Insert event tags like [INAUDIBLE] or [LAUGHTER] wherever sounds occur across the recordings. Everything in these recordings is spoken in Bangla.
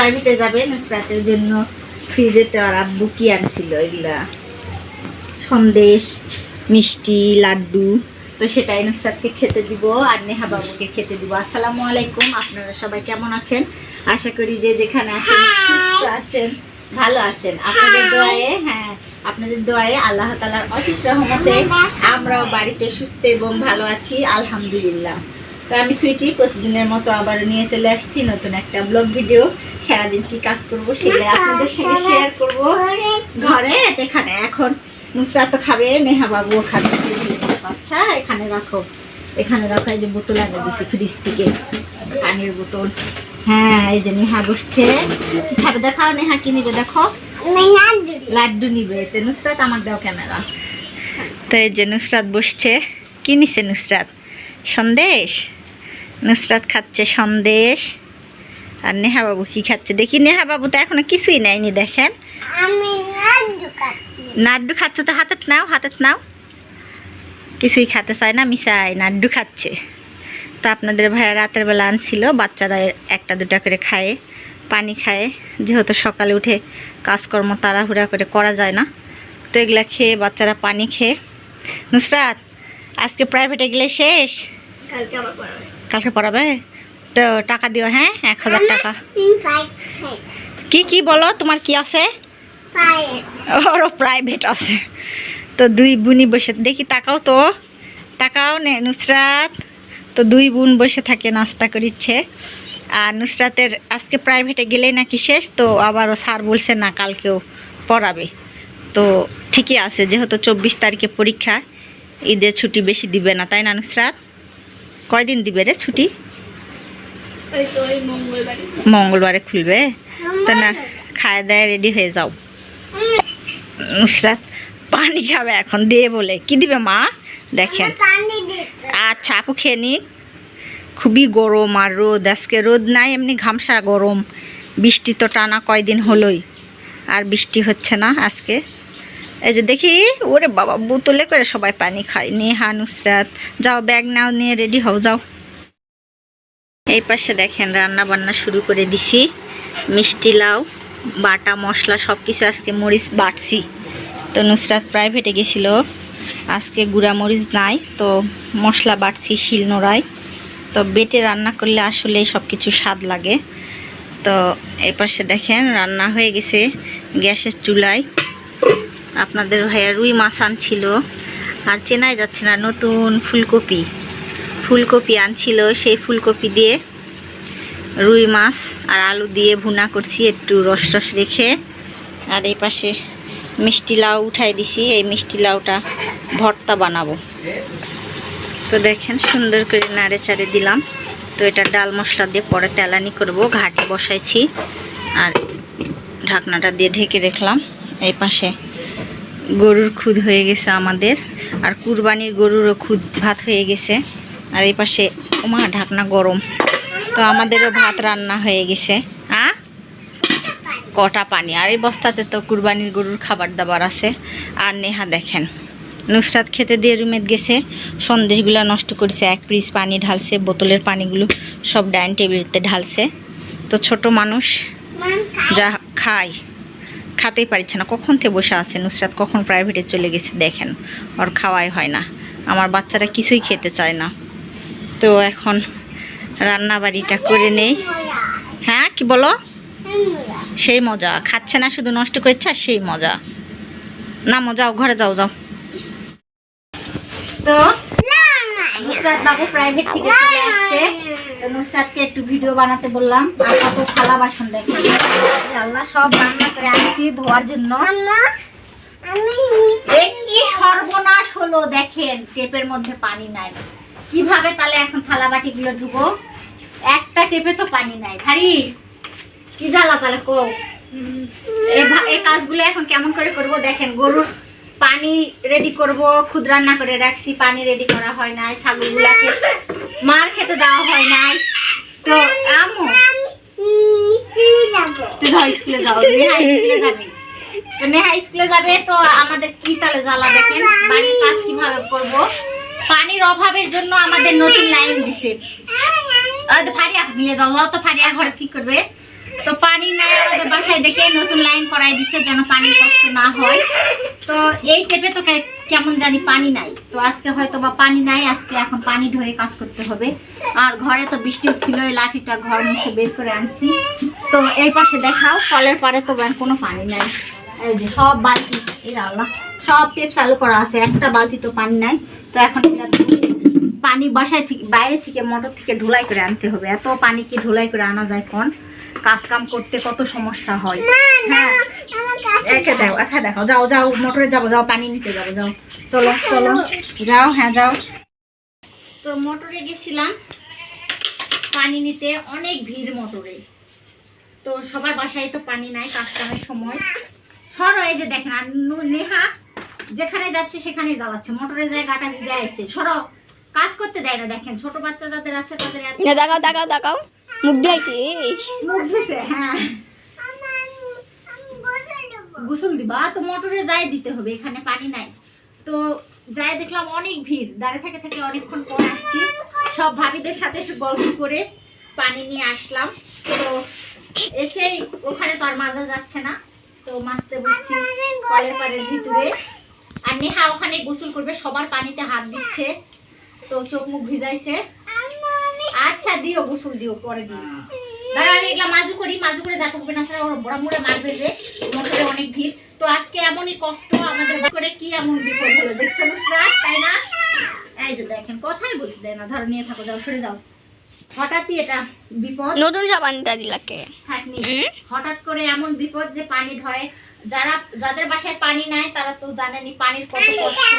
প্রাইভেটে যাবে নুসরাতের জন্য ফ্রিজে তো আর আব্বু কি আনছিল এগুলা? সন্দেশ মিষ্টি লাড্ডু। তো সেটাই নুসরাতকে খেতে দিব আর নেহা বাবুকে খেতে দিব। আসসালামু আলাইকুম আপনারা সবাই কেমন আছেন? আশা করি যে যেখানে আছেন সুস্থ আছেন ভালো আছেন। আপনাদের দোয়ায়ে হ্যাঁ আপনাদের দোয়ায়ে আল্লাহ তালার অশেষ রহমতে আমরাও বাড়িতে সুস্থ এবং ভালো আছি আলহামদুলিল্লাহ। তো আমি সুইটি প্রতিদিনের মতো আবার নিয়ে চলে আসছি নতুন একটা ব্লগ ভিডিও। সারাদিন কি কাজ করব সেগুলো আপনাদের সঙ্গে শেয়ার করব। ঘরে এখানে এখন নুসরাত তো খাবে নেহা বাবুও খাবে আচ্ছা এখানে রাখো এখানে রাখো এই যে বোতল আগে দিছি ফ্রিজ থেকে। পানির বোতল। হ্যাঁ এই যে নেহা বসছে। খাবে দেখাও নেহা কি নিবে দেখো? লাড্ডু নিবে। তো নুসরাত আমার দাও ক্যামেরা। তো এই যে নুসরাত বসছে। কি নিছে নুসরাত? সন্দেশ? নুসরাত খাচ্ছে সন্দেশ। আর নেহা বাবু কি খাচ্ছে? দেখি নেহা বাবু তো এখনও কিছুই নেয়নি দেখেন। নাড্ডু খাচ্ছে তো হাতেত নাও হাতেত নাও। কিছুই খেতে চায় না মিশাই নাড্ডু খাচ্ছে। তো আপনাদের ভাইয়া রাতের বেলা আনছিল বাচ্চারা একটা দুটা করে খায় পানি খায়। যেহেতু সকালে উঠে কাজকর্ম তাড়াহুড়া করে করা যায় না তো এগুলা খেয়ে বাচ্চারা পানি খেয়ে। নুসরাত আজকে প্রাইভেটে গেলে শেষ? কালকে আবার কালকে পড়াবে? তো টাকা দিও হ্যাঁ? এক হাজার টাকা। কি কি বলো? তোমার কি আছে? ওরও প্রাইভেট আছে। তো দুই বোনই বসে দেখি তাকাও তো। তাকাও নে নুসরাত। তো দুই বোন বসে থাকে নাস্তা করিচ্ছে। আর নুসরাতের আজকে প্রাইভেটে গেলেই নাকি শেষ তো আবারও স্যার বলছে না কালকেও পড়াবে। তো ঠিকই আছে যেহেতু চব্বিশ তারিখে পরীক্ষা ঈদের ছুটি বেশি দিবে না তাই না নুসরাত? কয়দিন দিবে রে ছুটি? মঙ্গলবারে খুলবে? তো না খায় দায় রেডি হয়ে যাও। নুসরাত পানি খাবে এখন দিয়ে বলে। কি দিবে মা? দেখেন। আচ্ছা আপু খেয়ে নিক। খুবই গরম আর রোদ। আজকে রোদ নাই এমনি ঘামসা গরম। বৃষ্টি তো টানা কয়দিন হলোই। আর বৃষ্টি হচ্ছে না আজকে। এই যে দেখি, ওরে বাবা, বোতলে করে সবাই পানি খায়। নেহা, নুসরাত, যাও, ব্যাগ নাও, নিয়ে রেডি হও, যাও। এই পাশে দেখেন রান্না বান্না শুরু করে দিছি। মিষ্টি লাউ, বাটা মশলা সব কিছু আজকে মরিচ বাটছি। তো নুসরাত প্রাইভেটে গেছিল। আজকে গুঁড়া মরিচ নাই, তো মশলা বাটছি শিলনোড়ায়। তো বেটে রান্না করলে আসলে সব কিছু স্বাদ লাগে। তো এই পাশে দেখেন, রান্না হয়ে গেছে গ্যাসের চুলায়। আপনাদের ভাইয়া রুই মাছ আনছিল। আর চেনাই যাচ্ছে না, নতুন ফুলকপি। ফুলকপি আনছিল, সেই ফুলকপি দিয়ে রুই মাছ আর আলু দিয়ে ভুনা করছি, একটু রস রস রেখে। আর এই পাশে মিষ্টি লাউ উঠাই দিছি, এই মিষ্টি লাউটা ভর্তা বানাবো। তো দেখেন, সুন্দর করে নাড়ে চাড়ে দিলাম। তো এটা ডাল মশলা দিয়ে পরে তেলানি করব, ঘাটে বসাইছি। আর ঢাকনাটা দিয়ে ঢেকে রাখলাম, এই পাশে। গরুর খুদ হয়ে গেছে আমাদের আর কুরবানির গরুরও খুদ ভাত হয়ে গেছে। আর এই পাশে ওমা ঢাকনা গরম। তো আমাদেরও ভাত রান্না হয়ে গেছে। হ্যাঁ কটা পানি। আর এই বস্তাতে তো কুরবানির গরুর খাবার দাবার আছে। আর নেহা দেখেন নুসরাত খেতে দিয়ে রুমেত গেছে। সন্দেশগুলো নষ্ট করছে। এক পিস পানি ঢালছে বোতলের পানিগুলো সব ডাইনিং টেবিলতে ঢালছে। তো ছোট মানুষ যা খায়। খাতেই পারছে না। কখন থেকে বসে আছে? নুসরাত কখন প্রাইভেটে চলে গেছে দেখেন। ওর খাওয়াই হয় না। আমার বাচ্চারা কিছুই খেতে চায় না। তো এখন রান্না বাড়িটা করে নেই। হ্যাঁ কি বলো? সেই মজা। খাচ্ছে না শুধু নষ্ট করছে আর সেই মজা। না, মজাও, ঘরে যাও যাও। তো নুসরাত বাবু প্রাইভেট থেকে চলে আসছে। তো নুসরাতকে একটু ভিডিও বানাতে বললাম। আর কত থালা বাসন দেখে আল্লাহ সব রান্না করে আসছি ধোয়ার জন্য। কি সর্বনাশ হলো দেখেন টেপের মধ্যে পানি নাই। কীভাবে তাহলে এখন থালা বাটিগুলো ধুবো? একটা টেপে তো পানি নাই। ভারি কি জ্বালা তাহলে কো এই এই কাজগুলো এখন কেমন করে করব দেখেন গরুর পানি রেডি করব, খুদ রান্না করে রাখছি, পানি রেডি করা হয় নাই, ছাগলগুলাকে মার খেতে দেওয়া হয় নাই। তো আমো তুই স্কুলে যাও স্কুলে স্কুলে যাবে তো আমাদের কি তাহলে জ্বালা দেখেন, বাড়ির কাজ কীভাবে করব? পানির অভাবের জন্য আমাদের নতুন লাইন দিছে। যাও ঘরে ঠিক করবে। তো পানি নাই আমাদের বাসায় দেখে নতুন লাইন করাই দিছে যেন পানির কষ্ট না হয়। তো এই টেপে তো কেমন জানি পানি নাই। তো আজকে হয়তো বা পানি নাই, আজকে এখন পানি ঢয়ে কাজ করতে হবে। আর ঘরে তো বৃষ্টি উঠছিল, এই লাঠিটা ঘর মুছে বের করে আনছি। তো এই পাশে দেখাও, কলের পারে তো কোনো পানি নাই। এই যে সব বালতি, এই আল্লাহ, সব টেপ চালু করা আছে, একটা বালতি তো পানি নাই। তো এখন পানি বাসায় থেকে, বাইরে থেকে, মোটর থেকে ঢুলাই করে আনতে হবে। এত পানি কি ঢুলাই করে আনা যায় কোন? কাজ কাম করতে কত সমস্যা হয়। হ্যাঁ। একে দাও একে দেখো যাও যাও মোটরে যাব যাও পানি নিতে যাব যাও। চলো চলো। যাও হ্যাঁ যাও। তো মোটরে গেছিলাম পানি নিতে অনেক ভিড় মোটরে। তো সবার বাসায় তো পানি নাই কাজ কামের সময়। সরো এই যে দেখেন আর নু- নেহা যেখানে যাচ্ছে সেখানে জ্বালাচ্ছে। মোটরে যায় গাটা ভিজে আসছে সরো কাজ করতে দেয় না দেখেন। ছোট বাচ্চা যাদের আছে তাদের দেখাও দেখাও দেখাও। মুখ দিয়েছিস? মুখ ধুছে হ্যাঁ। গোসল দিবা? তো মোটরে যাই দিতে হবে, এখানে পানি নাই। তো যাই দেখলাম অনেক ভিড়। দাঁড়িয়ে থেকে থেকে অনেকক্ষণ পর আসছি। সব ভাবিদের সাথে একটু গল্প করে পানি নিয়ে আসলাম। তো এসেই ওখানে তো আর মাজা যাচ্ছে না। তো মাছতে বসছি কলের পাড়ের ভিতরে। আর নেহা ওখানে গোসল করবে, সবার পানিতে হাত দিচ্ছে। তো চোখ মুখ ভিজাইছে। আচ্ছা দিও গোসল দিও পরে দিও। দাঁড়া আমি এগুলা মাজু করি মাজু করে যেতে হবে না ছাড়া ওরা বড়া মুড়ে মারবে যে মোটরে অনেক ভিড়। তো আজকে এমনই কষ্ট আমাদের করে কি এমন বিপদ হলো দেখছ নুসরাত তাই না? এই যে দেখেন কথাই বলতে দেয় না ধরো নিয়ে থাকো যাও সরে যাও। হঠাৎই এটা বিপদ। নতুন সাবানটা দিলাকে হঠাৎ করে এমন বিপদ যে পানি ঢয়। যারা যাদের বাসায় পানি নাই তারা তো জানেনি পানির কত কষ্ট।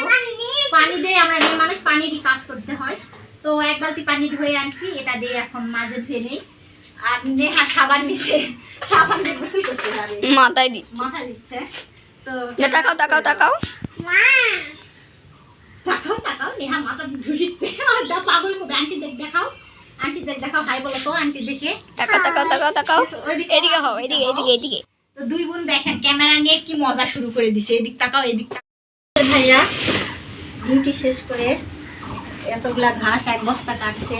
পানি দিয়ে আমরা মানুষ পানিরই কাজ করতে হয়। তো এক বালতি পানি ধুয়ে আনছি এটা দিয়ে এখন মাঝে ধুয়ে নেই। আর নেহা সাবান নিছে সাবান দিয়ে গোসল করতে যাবে। মাথায় দি মাথা দিচ্ছে। তো না, তাকাও তাকাও তাকাও। মা! তাকাও তাকাও নেহা মাথা ঘুরিচ্ছে। আর দা পাগল আন্টি দেখ দেখাও। আন্টি দেখ দেখাও। হাই বলো তো আন্টি দেখে। তাকাও তাকাও তাকাও তাকাও। এদিকে হও এদিকে এদিকে এদিকে। তো দুই বোন দেখেন ক্যামেরা নিয়ে কি মজা শুরু করে দিছে। এদিক তাকাও এদিক তাকাও। ভাইয়া ডিউটি শেষ করে এতগুলা ঘাস এক বস্তা কাটছে,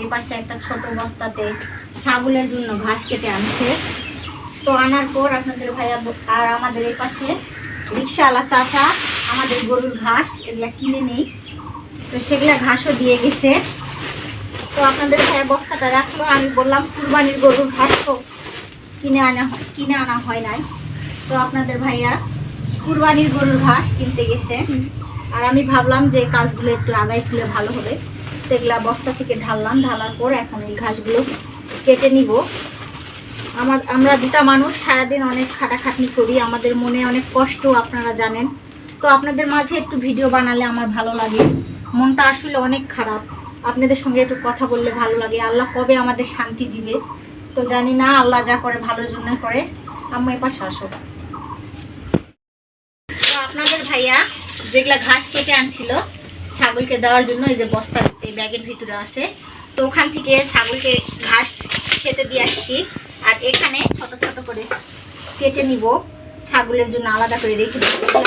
এই পাশে একটা ছোট বস্তাতে ছাগলের জন্য ঘাস কেটে আনছে। তো আনার পর আপনাদের ভাইয়া আর আমাদের এই পাশে রিক্সাওয়ালা চাচা আমাদের গরুর ঘাস এগুলা কিনে নেই। তো সেগুলা ঘাসও দিয়ে গেছে। তো আপনাদের ভাইয়া বস্তাটা রাখল, আমি বললাম, কুরবানির গরুর ঘাস তো কিনে আনা কিনে আনা হয় নাই। তো আপনাদের ভাইয়া কুরবানির গরুর ঘাস কিনতে গেছে। আর আমি ভাবলাম যে কাজগুলো একটু আগাই তুলে ভালো হবে। তো এগুলা বস্তা থেকে ঢাললাম, ঢালার পর এখন এই ঘাসগুলো কেটে নিব। আমার, আমরা দুটা মানুষ সারাদিন অনেক খাটাখাটনি করি, আমাদের মনে অনেক কষ্ট, আপনারা জানেন। তো আপনাদের মাঝে একটু ভিডিও বানালে আমার ভালো লাগে। মনটা আসলে অনেক খারাপ। আপনাদের সঙ্গে একটু কথা বললে ভালো লাগে। আল্লাহ কবে আমাদের শান্তি দিবে? তো জানি না, আল্লাহ যা করে ভালোর জন্য করে। আম্মা এবার শাসক তো আপনাদের ভাইয়া যেগুলা ঘাস কেটে আনছিল, ছাগলকে দেওয়ার জন্য এই যে বস্তা ব্যাগের ভিতরে আছে। তো ওখান থেকে ছাগলকে ঘাস খেতে দিয়ে আসছি। আর এখানে ছোট ছোট করে কেটে নিব। ছাগলের জন্য আলাদা করে রেখে দেবো।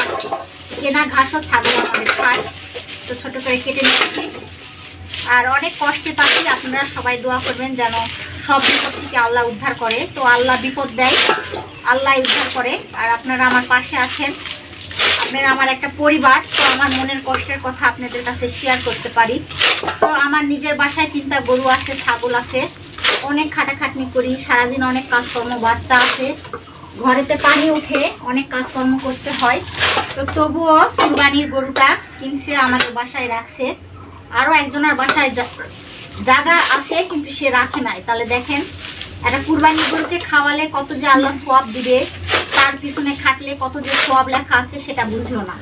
কেনা ঘাসও ছাগল আমাদের খায়। তো ছোট করে কেটে নিচ্ছি। আর অনেক কষ্টে পাচ্ছি। আপনারা সবাই দোয়া করবেন যেন সব বিপদ থেকে আল্লাহ উদ্ধার করে। তো আল্লাহ বিপদ দেয়। আল্লাহ উদ্ধার করে। আর আপনারা আমার পাশে আছেন। আপনারা আমার একটা পরিবার, তো আমার মনের কষ্টের কথা আপনাদের কাছে শেয়ার করতে পারি। তো আমার নিজের বাসায় তিনটা গরু আছে, ছাগল আছে। অনেক খাটাখাটনি করি, সারাদিন অনেক কাজকর্ম, বাচ্চা আছে। ঘরেতে পানি উঠে অনেক কাজকর্ম করতে হয়। তো তবুও কুরবানির গরুটা কিনছে, আমাদের বাসায় রাখছে। আরও একজনের বাসায় জায়গা আছে, কিন্তু সে রাখে নাই। তাহলে দেখেন, একটা কুরবানির গরুকে খাওয়ালে কত যে আল্লাহ সোয়াব দিবে। তার পিছনে খাটলে কত যে সোয়াব লেখা আছে সেটা বুঝলো না।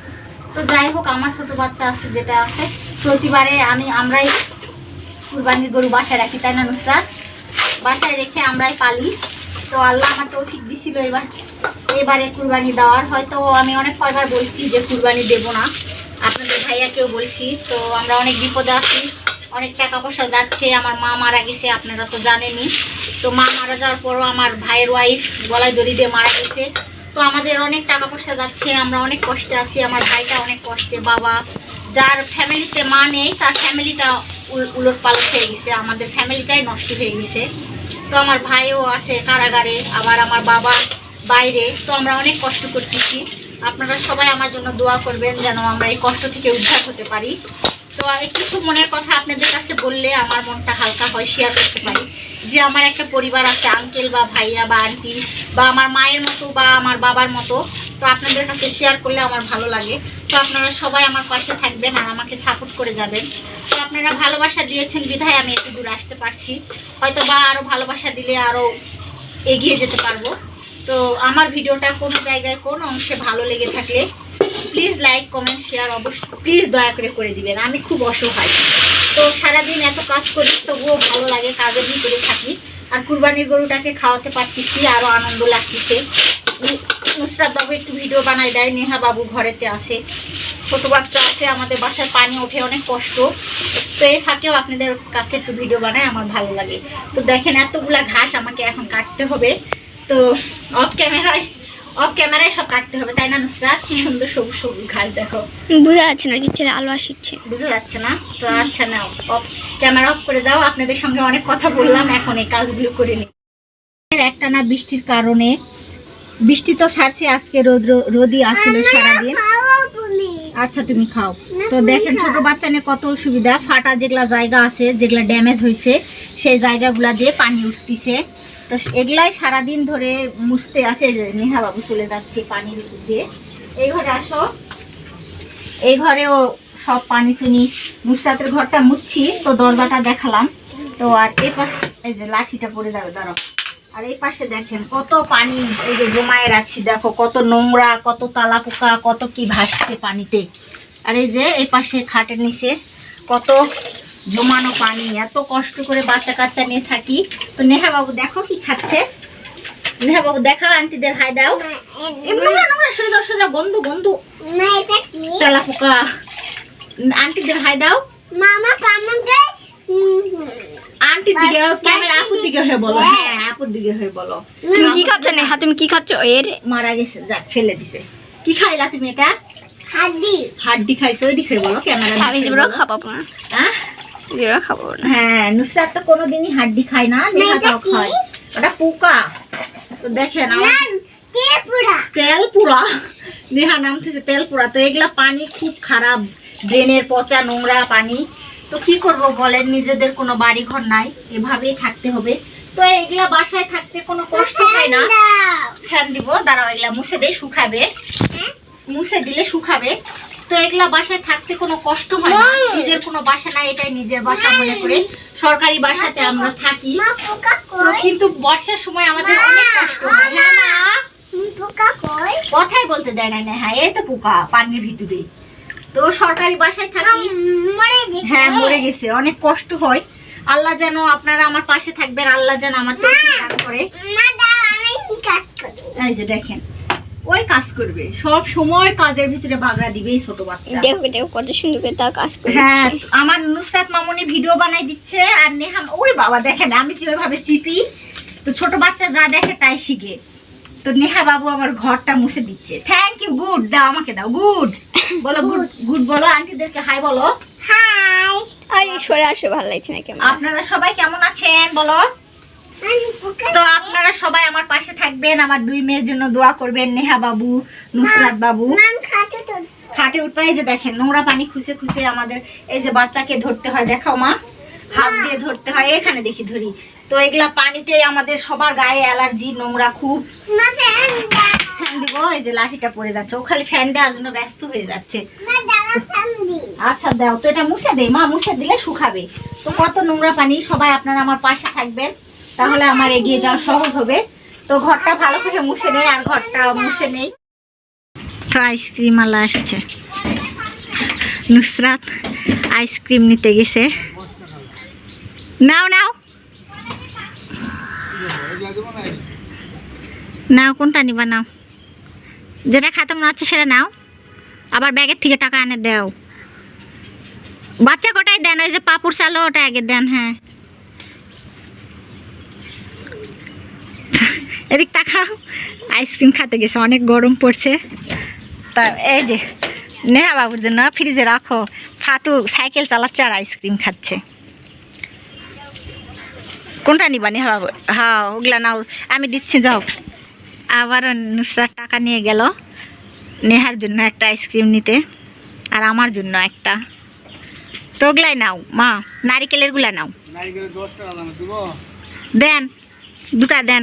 তো যাই হোক, আমার ছোট বাচ্চা আছে, যেটা আছে। প্রতিবারে আমি আমরাই কুরবানির গরু বাসায় রাখি, তাই না নুসরাত? বাসায় রেখে আমরাই পালি। তো আল্লাহ আমার তৌফিক দিছিল এবার। এবারে কুরবানি দেওয়ার। হয়তো আমি অনেক কয়বার বলছি যে কুরবানি দেব না। আপনাদের ভাইয়াকেও বলছি। তো আমরা অনেক বিপদে আছি, অনেক টাকা পয়সা যাচ্ছে। আমার মা মারা গেছে, আপনারা তো জানেনই। তো মা মারা যাওয়ার পরও আমার ভাইয়ের ওয়াইফ গলায় দড়ি দিয়ে মারা গেছে। তো আমাদের অনেক টাকা পয়সা যাচ্ছে, আমরা অনেক কষ্টে আছি, আমার ভাইটা অনেক কষ্টে, বাবা যার ফ্যামিলিতে মা নেই, তার ফ্যামিলিটা উলট পালট হয়ে গেছে, আমাদের ফ্যামিলিটাই নষ্ট হয়ে গেছে। তো আমার ভাইও আছে কারাগারে, আবার আমার বাবা বাইরে, তো আমরা অনেক কষ্ট করতেছি। আপনারা সবাই আমার জন্য দোয়া করবেন যেন আমরা এই কষ্ট থেকে উদ্ধার হতে পারি। তো আমি কিছু মনের কথা আপনাদের কাছে বললে আমার মনটা হালকা হয় শেয়ার করতে পারি। যে আমার একটা পরিবার আছে আঙ্কেল বা ভাইয়া বা আন্টি বা আমার মায়ের মতো বা আমার বাবার মতো, তো আপনাদের কাছে শেয়ার করলে আমার ভালো লাগে। তো আপনারা সবাই আমার পাশে থাকবেন আর আমাকে সাপোর্ট করে যাবেন। তো আপনারা ভালোবাসা দিয়েছেন বিধায় আমি একটু দূর আসতে পারছি। হয়তো বা আরও ভালোবাসা দিলে আরও এগিয়ে যেতে পারব। তো আমার ভিডিওটা কোনো জায়গায়, কোন অংশে ভালো লেগে থাকলে প্লিজ লাইক কমেন্ট শেয়ার অবশ্যই প্লিজ দয়া করে করে দিবেন। আমি খুব অসহায়। তো সারাদিন এত কাজ করি, তবুও ভালো লাগে কাজের ভিতরে থাকি। আর কুরবানির গরুটাকে খাওয়াতে পারতেছি আরও আনন্দ লাগতেছে। নুসরাত বাবু একটু ভিডিও বানাই দেয়, নেহা বাবু ঘরেতে আসে ছোট বাচ্চা আছে, আমাদের বাসায় পানি ওঠে, অনেক কষ্ট। তো এই ফাঁকেও আপনাদের কাছে একটু ভিডিও বানায়, আমার ভালো লাগে। তো দেখেন, এতগুলা ঘাস আমাকে এখন কাটতে হবে। তো অফ ক্যামেরায় অফ ক্যামেরায় সব কাটতে হবে তাই না নুসরাত? কি সুন্দর সবুজ সবুজ ঘাস দেখো। বোঝা যাচ্ছে না কিচ্ছে আলো শিখছে বুঝতে যাচ্ছে না? তো আচ্ছা নাও অফ ক্যামেরা অফ করে দাও আপনাদের সঙ্গে অনেক কথা বললাম এখন এই কাজগুলো করে নি একটা না বৃষ্টির কারণে বৃষ্টি তো ছাড়ছে আজকে রোদ রোদই আসছিল সারাদিন। আচ্ছা তুমি খাও। তো দেখেন ছোট বাচ্চা নিয়ে কত অসুবিধা ফাটা যেগুলা জায়গা আছে যেগুলা ড্যামেজ হয়েছে সেই জায়গাগুলা দিয়ে পানি উঠতিছে। তো এগুলাই সারাদিন ধরে মুছতে আসে নেহা বাবু চলে যাচ্ছে পানির দিয়ে। এই ঘরে আসো। এই ঘরেও সব পানি চুনি মুসরাতের ঘরটা মুছছি, তো দরজাটা দেখালাম। তো আর এই পা- এই যে লাঠিটা পড়ে যাবে, দাঁড়াও। আর এই পাশে দেখেন কত পানি, এই যে জমায়ে রাখছি, দেখো কত নোংরা, কত তালা পোকা কত কি ভাসছে পানিতে। আর এই যে এই পাশে খাটের নিচে কত জমানো পানি এত কষ্ট করে বাচ্চা কাচ্চা নিয়ে থাকি। তো নেহা বাবু দেখো কি খাচ্ছে? নেহা বাবু দেখাও আন্টিদের হাই দাও। নোংরা নোংরা তেলা পোকা। আন্টিদের হাই দাও। মামা পামাকে আন্টির দিকে ক্যামেরা আপুর দিকে হয়ে বলো। হ্যাঁ। আপুর দিকে হয়ে বলো। তুমি কি খাচ্ছ নেহা তুমি কি খাচ্ছ? এর? মারা গেছে যাক ফেলে দিছে। কি খাইলা তুমি এটা? হাড্ডি। হাড্ডি খাইছো ওই দিকে বলো ক্যামেরা আমি খাব না। হ্যাঁ খাব না। হ্যাঁ নুসরাত তো কোনোদিনই হাড্ডি খায় না নেহা তাও খায় ওটা পোকা। তো দেখেন আমার নাম ত্রিপুরা তেল পুরা নেহা নাম থেকে তেল পুরা তো এগুলা পানি খুব খারাপ ড্রেনের পচা নোংরা পানি। তো কি করব বলেন নিজেদের কোনো বাড়ি ঘর নাই এভাবেই থাকতে হবে। তো এগুলা বাসায় থাকতে কোনো কষ্ট হয় না। ফ্যান দিব দাঁড়াও এগুলা মুছে দিয়ে শুকাবে। মুছে দিলে শুকাবে। তো এগুলা বাসায় থাকতে কোনো কষ্ট হয় না? নিজের কোনো বাসা নাই এটাই নিজের বাসা মনে করে সরকারি বাসাতে আমরা থাকি। কিন্তু বর্ষার সময় আমাদের অনেক কষ্ট হয় কথাই বলতে দেয় না হ্যাঁ এই তো পোকা পানির ভিতরে। তো সরকারি বাসায় থাকি। হ্যাঁ মরে গেছে অনেক কষ্ট হয়। আল্লাহ যেন আপনারা আমার পাশে থাকবেন আল্লাহ যেন আমার করি। এই যে দেখেন ওই কাজ করবে। সব সময় কাজের ভিতরে বাগড়া দিবে এই ছোট বাচ্চা। দেখো দেখো কত সুন্দর করে তা কাজ হ্যাঁ আমার নুসরাত মামনি ভিডিও বানাই দিচ্ছে আর ওরে বাবা দেখেন আমি যেভাবে চিপি তো ছোট বাচ্চা যা দেখে তাই শিখে। তো নেহা বাবু আমার ঘরটা মুছে দিচ্ছে। থ্যাংক ইউ গুড দাও আমাকে দাও গুড বলো গুড গুড বলো আন্টিদেরকে হাই বলো। হাই আরে সরে আসো ভালো লাগছে না কেমন? আপনারা সবাই কেমন আছেন বলো আমি পোকা তো আপনারা সবাই আমার পাশে থাকবেন আমার দুই মেয়ের জন্য দোয়া করবেন নেহা বাবু নুসরাত বাবু। খাটে এই যে দেখেন নোংরা পানি খুঁজে খুঁজে আমাদের এই যে বাচ্চাকে ধরতে হয় দেখাও মা। হাত দিয়ে ধরতে হয় এখানে দেখি ধরি। তো এগুলা পানিতে আমাদের সবার গায়ে অ্যালার্জি নোংরা খুব। ফ্যান দিব এই যে লাঠিটা পড়ে যাচ্ছে ও খালি ফ্যান দেওয়ার জন্য ব্যস্ত হয়ে যাচ্ছে। আচ্ছা দাও তো এটা মুছে দে মা মুছে দিলে শুকাবে। তো কত নোংরা পানি সবাই আপনারা আমার পাশে থাকবেন। তাহলে আমার এগিয়ে যাওয়া সহজ হবে। তো ঘরটা ভালো করে মুছে নেই আর ঘরটা মুছে নেই। তো আইসক্রিম আলা আসছে। নুসরাত আইসক্রিম নিতে গেছে। নাও নাও। নাও, কোনটা নিবা নাও। যেটা খাতে মনে হচ্ছে সেটা নাও। আবার ব্যাগের থেকে টাকা এনে দাও। বাচ্চা কটাই দেন? ওই যে পাপুর চালো ওটা আগে দেন হ্যাঁ। এদিক তাকাও। আইসক্রিম খেতে গেছে অনেক গরম পড়ছে। তা এই যে নেহা বাবুর জন্য ফ্রিজে রাখো। ফাতু সাইকেল চালাচ্ছে আর আইসক্রিম খাচ্ছে। কোনটা নিবা নেহা বাবু? হ্যাঁ ওগুলা নাও আমি দিচ্ছি যাও। আবার নুসরার টাকা নিয়ে গেল। নেহার জন্য একটা আইসক্রিম নিতে আর আমার জন্য একটা। তো ওগুলাই নাও মা নারিকেলেরগুলা নাও দেন দুটা দেন।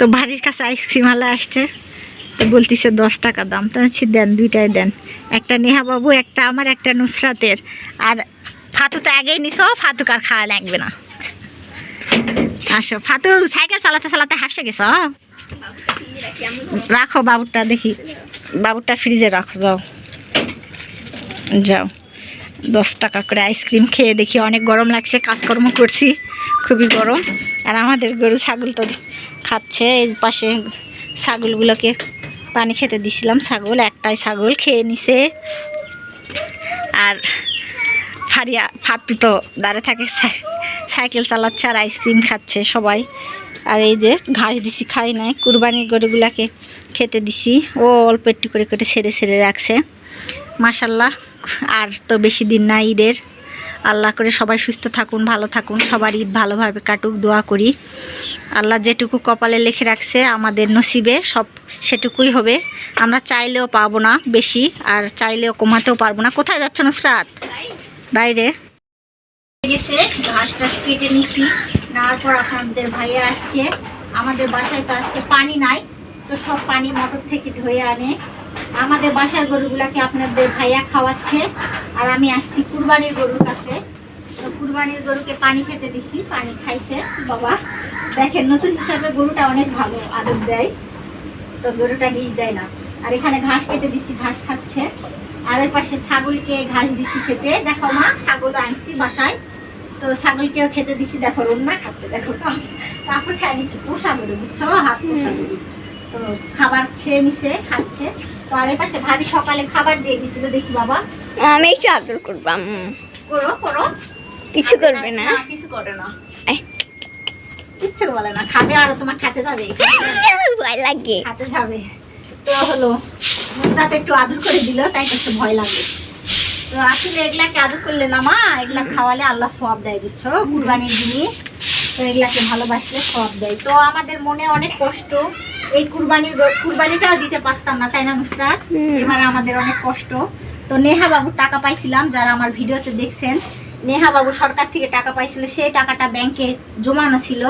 তো বাড়ির কাছে আইসক্রিম আলা আসছে। তো বলতিছে দশ টাকা দাম। তো বলছি, দেন দুইটাই দেন। একটা নেহা বাবু একটা আমার একটা নুসরাতের। আর ফাতু তো আগেই নিছো ফাতুক আর খাওয়া লাগবে না। আসো ফাতু সাইকেল চালাতে চালাতে হাসে গেছ? রাখো বাবুরটা দেখি। বাবুরটা ফ্রিজে রাখো যাও। যাও। দশ টাকা করে আইসক্রিম খেয়ে দেখি অনেক গরম লাগছে, কাজকর্ম করছি, খুবই গরম। আর আমাদের গরু ছাগল তো খাচ্ছে, এই পাশে ছাগলগুলোকে পানি খেতে দিছিলাম, ছাগল, একটাই ছাগল খেয়ে নিছে। আর ফারিয়া, ফাতু তো দাঁড়ে থাকে সাইকেল চালাচ্ছে আর আইসক্রিম খাচ্ছে সবাই। আর এই যে ঘাস দিছি, খাই নাই, কুরবানির গরুগুলাকে খেতে দিছি। ও অল্প একটু করে করে সেরে সেরে রাখছে। মাসাল্লাহ আর তো বেশি দিন না ঈদের। আল্লাহ করে সবাই সুস্থ থাকুন, ভালো থাকুন, সবার ঈদ ভালোভাবে কাটুক, দোয়া করি। আল্লাহ যেটুকু কপালে লেখে রাখছে আমাদের নসিবে, সব সেটুকুই হবে। আমরা চাইলেও পাবো না বেশি, আর চাইলেও কমাতেও পারব না। কোথায় যাচ্ছ নুসরাত? বাইরে। গেছে, ঘাস টাস কেটে নিছি। নেওয়ার পর আপনাদের ভাইয়া আসছে। আমাদের বাসায় তো আজকে পানি নাই, তো সব পানি মোটর থেকে ধুয়ে আনে। আমাদের বাসার গরুগুলাকে আপনাদের ভাইয়া খাওয়াচ্ছে। আর আমি আসছি কুরবানির গরুর কাছে। তো কুরবানির গরুকে পানি খেতে দিছি, পানি খাইছে বাবা। দেখেন, নতুন হিসাবে গরুটা অনেক ভালো আদর দেয়। তো গরুটা ডিশ দেয় না। আর এখানে ঘাস কেটে দিছি, ঘাস খাচ্ছে। আর এর পাশে ছাগলকে ঘাস দিছি খেতে। দেখো মা, ছাগল আনছি বাসায়। তো ছাগলকেও খেতে দিছি। দেখো রান্না খাচ্ছে। দেখো কাপড় খেয়ে নিচ্ছে। পোষা গরু, বুঝছ? হাত পোষা গরু। তো খাবার খেয়ে নিছে খাচ্ছে। তো আর পাশে ভাবি সকালে খাবার দিয়ে দেখি বাবা। আমি একটু আদর করবাম করো করো। কিছু করবে না? কিছু করে না। এই। কিচ্ছু বলে না খাবে আর তোমার খেতে যাবে। [LAUGHS] ভয় লাগে। হাতে যাবে। তো হলো একটু আদর করে দিল তাই একটু ভয় লাগে। তো আসলে এগুলাকে আদর করলে না মা এগুলা খাওয়ালে আল্লাহ সব দেয় বুঝছ? কুরবানির জিনিস। তো এগুলাকে ভালোবাসলে সব দেয়। তো আমাদের মনে অনেক কষ্ট এই কুরবানি কুরবানিটাও দিতে পারতাম না তাই না নুসরাত। এবারে আমাদের অনেক কষ্ট। তো নেহা বাবুর টাকা পাইছিলাম যারা আমার ভিডিওতে দেখছেন। নেহা বাবু সরকার থেকে টাকা পাইছিল সেই টাকাটা ব্যাংকে জমানো ছিল।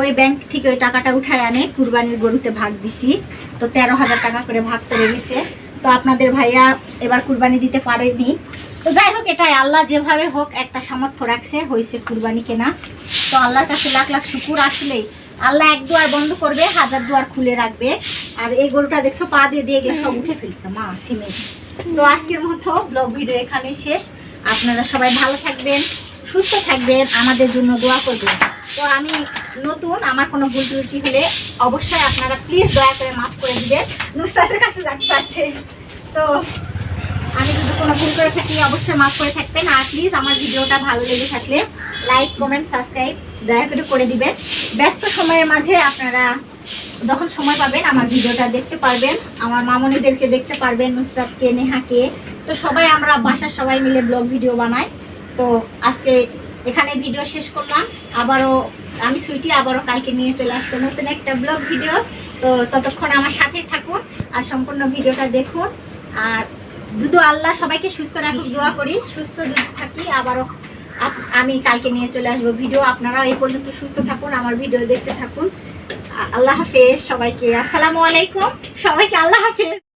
ওই ব্যাংক থেকে ওই টাকাটা উঠায় আনে কুরবানির গরুতে ভাগ দিছি। তো তেরো হাজার টাকা করে ভাগ করে গেছে তো আপনাদের ভাইয়া এবার কুরবানি দিতে পারেনি। তো যাই হোক এটাই আল্লাহ যেভাবে হোক একটা সামর্থ্য রাখছে হয়েছে কুরবানি কেনা। তো আল্লাহর কাছে লাখ লাখ শুকুর আসলেই আল্লাহ এক দুয়ার বন্ধ করবে হাজার দুয়ার খুলে রাখবে। আর এই গরুটা দেখছ পা দিয়ে দিয়ে এগুলো সব উঠে ফেলছে মা সিমেন্ট। তো আজকের মতো ব্লগ ভিডিও এখানেই শেষ। আপনারা সবাই ভালো থাকবেন সুস্থ থাকবেন আমাদের জন্য দোয়া করবেন। তো আমি নতুন আমার কোনো ভুল ত্রুটি হলে অবশ্যই আপনারা প্লিজ দয়া করে মাফ করে দিবেন। নুসরাতের কাছে যাতে পারছে তো আমি যদি কোনো ভুল করে থাকি অবশ্যই মাফ করে থাকবেন। আর প্লিজ আমার ভিডিওটা ভালো লেগে থাকলে লাইক কমেন্ট সাবস্ক্রাইব দয়া করে করে দিবেন। ব্যস্ত সময়ের মাঝে আপনারা যখন সময় পাবেন আমার ভিডিওটা দেখতে পারবেন। আমার মামনিদেরকে দেখতে পারবেন, নুসরাতকে, নেহাকে। তো সবাই আমরা বাসার সবাই মিলে ব্লগ ভিডিও বানাই। তো আজকে এখানে ভিডিও শেষ করলাম। আবারও আমি সুইটি আবারও কালকে নিয়ে চলে আসব নতুন একটা ব্লগ ভিডিও। তো ততক্ষণ আমার সাথেই থাকুন আর সম্পূর্ণ ভিডিওটা দেখুন। আর যদি আল্লাহ সবাইকে সুস্থ রাখুক, দোয়া করি। সুস্থ যদি থাকি, আবারও আমি কালকে নিয়ে চলে আসব ভিডিও। আপনারাও এই পর্যন্ত সুস্থ থাকুন, আমার ভিডিও দেখতে থাকুন। আল্লাহ হাফেজ সবাইকে। আসসালামু আলাইকুম। সবাইকে আল্লাহ হাফেজ।